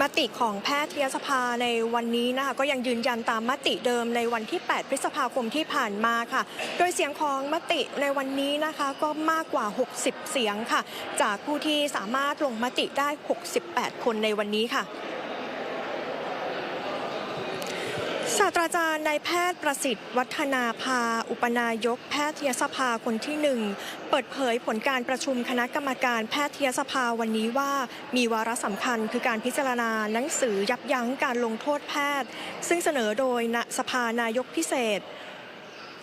มติของแพทยสภาในวันนี้นะคะก็ยังยืนยันตามมติเดิมในวันที่ 8 พฤษภาคมที่ผ่านมาค่ะ โดยเสียงของมติในวันนี้นะคะก็มากกว่า 60 เสียงค่ะ จากผู้ที่สามารถลงมติได้ 68 คนในวันนี้ค่ะ ศาสตราจารย์นายแพทย์ประสิทธิ์วัฒนาภา อุปนายกแพทยสภาคนที่หนึ่งเปิดเผยผลการประชุมคณะกรรมการแพทยสภาวันนี้ว่า มีวาระสำคัญคือการพิจารณาหนังสือยับยั้งการลงโทษแพทย์ ซึ่งเสนอโดยณสภานายกพิเศษ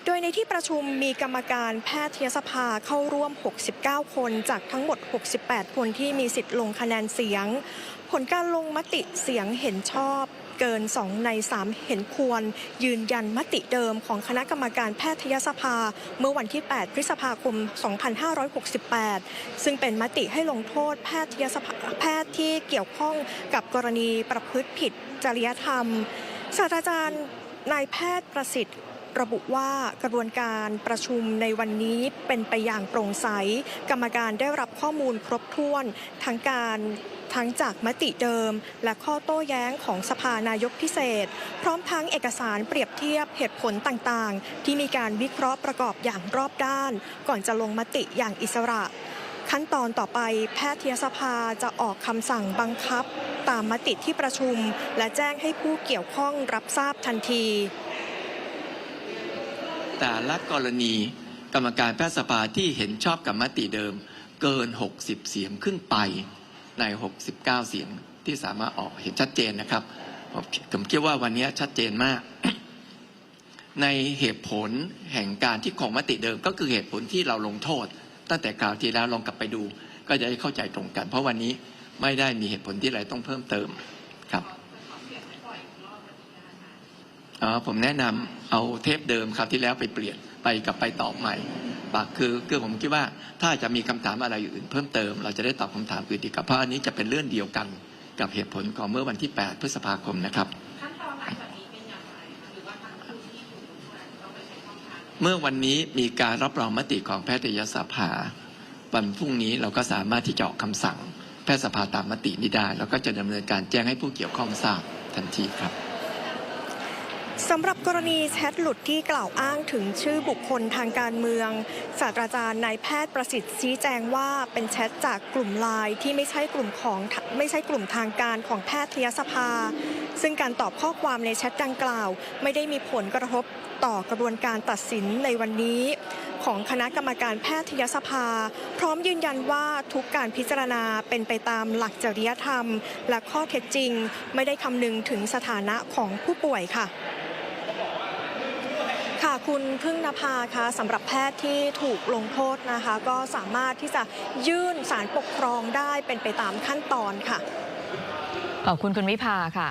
โดยในที่ประชุมมีกรรมการแพทยสภาเข้าร่วม 69 คนจากทั้งหมด 68 คนที่มีสิทธิ์ลงคะแนนเสียง ผลการลงมติเสียงเห็นชอบ เกิน 2 ใน 3 เห็นควร ยืนยันมติเดิมของคณะกรรมการแพทยสภา เมื่อวันที่ 8 พฤษภาคม 2568 ซึ่งเป็นมติให้ลงโทษแพทยสภาแพทย์ที่เกี่ยวข้องกับกรณีประพฤติผิดจริยธรรม ศาสตราจารย์นายแพทย์ประสิทธิ์ระบุว่ากระบวนการประชุมในวันนี้เป็นไปอย่างโปร่งใส กรรมการได้รับข้อมูลครบถ้วนทั้งการ ทั้งจากมติเดิม และข้อโต้แย้งของสภานายกพิเศษ พร้อมทั้งเอกสารเปรียบเทียบเหตุผลต่างๆ ที่มีการวิเคราะห์ประกอบอย่างรอบด้าน ก่อนจะลงมติอย่างอิสระ ขั้นตอนต่อไปแพทยสภาจะออกคำสั่งบังคับ ตามมติที่ประชุม และแจ้งให้ผู้เกี่ยวข้องรับทราบทันที แต่ละกรณีกรรมการแพทยสภาที่เห็นชอบกับมติเดิม เกิน 60 เสียงขึ้นไป ใน 69 เสียงที่สามารถออกเห็นชัดเจนนะครับผมคิดว่าวันนี้ชัดเจนมาก ในเหตุผลแห่งการที่ของมติเดิม ก็คือเหตุผลที่เราลงโทษ ตั้งแต่คราวที่แล้วลองกลับไปดู ก็จะได้เข้าใจตรงกัน เพราะวันนี้ไม่ได้มีเหตุผลที่อะไรต้องเพิ่มเติมครับออผมแนะนำเอาเทปเดิมครับที่แล้วไปเปลี่ยนไปกลับไปตอบใหม่ ปากคือคือผมคิดว่าถ้าจะมีคำถามอะไรอื่น เพิ่มเติมเราจะได้ตอบคำถามอื่นอีกครับเพราะอันนี้จะเป็นเรื่องเดียวกันกับเหตุผลของเมื่อวันที่ 8 พฤษภาคมนะครับเมื่อวันนี้มีการรับรองมติของแพทยสภาวันพรุ่งนี้เราก็สามารถที่จะออกคำสั่ง แพทยสภาตามมตินี้ได้ แล้วก็จะดำเนินการแจ้งให้ผู้เกี่ยวข้องทราบทันทีครับ สำหรับกรณีแชทหลุดที่กล่าวอ้างถึงชื่อบุคคลทางการเมือง ศาสตราจารย์นายแพทย์ประสิทธิ์ชี้แจงว่าเป็นแชทจากกลุ่มไลน์ที่ไม่ใช่กลุ่มของไม่ใช่กลุ่มทางการของแพทยสภา ซึ่งการตอบข้อความในแชทดังกล่าว ไม่ได้มีผลกระทบต่อกระบวนการตัดสินในวันนี้ ของคณะกรรมการแพทยสภา พร้อมยืนยันว่าทุกการพิจารณาเป็นไปตามหลักจริยธรรม และข้อเท็จจริง ไม่ได้คำนึงถึงสถานะของผู้ป่วยค่ะ ค่ะคุณพึ่งนภาคะสำหรับแพทย์ที่ถูกลงโทษนะคะ ก็สามารถที่จะยื่นสารปกครองได้เป็นไปตามขั้นตอนค่ะขอบคุณคุณวิภาค่ะ